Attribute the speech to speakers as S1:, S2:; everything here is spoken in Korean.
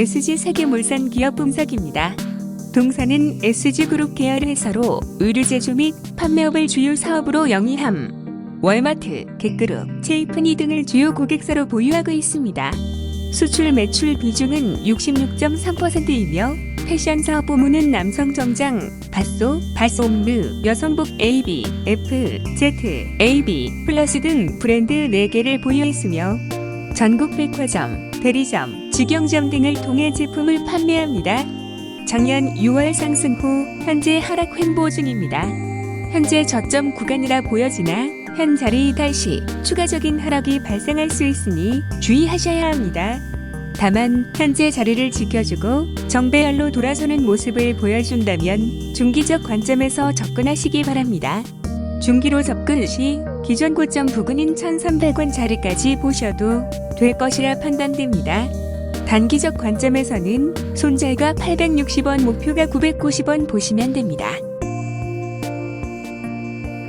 S1: SG 세계물산 기업 분석입니다. 동사는 SG그룹 계열 회사로 의류 제조 및 판매업을 주요 사업으로 영위함. 월마트, 객그룹, 체이프니 등을 주요 고객사로 보유하고 있습니다. 수출 매출 비중은 66.3%이며 패션 사업 부문은 남성 정장, 바소, 바솜르, 여성복 AB, F, Z, AB, 플러스 등 브랜드 4개를 보유했으며 전국 백화점, 대리점, 직영점 등을 통해 제품을 판매합니다. 작년 6월 상승 후 현재 하락 횡보 중입니다. 현재 저점 구간이라 보여지나 현 자리 다시 추가적인 하락이 발생할 수 있으니 주의하셔야 합니다. 다만 현재 자리를 지켜주고 정배열로 돌아서는 모습을 보여준다면 중기적 관점에서 접근하시기 바랍니다. 중기로 접근 시 기존 고점 부근인 1,300원 자리까지 보셔도 될 것이라 판단됩니다. 단기적 관점에서는 손절가 860원 목표가 990원 보시면 됩니다.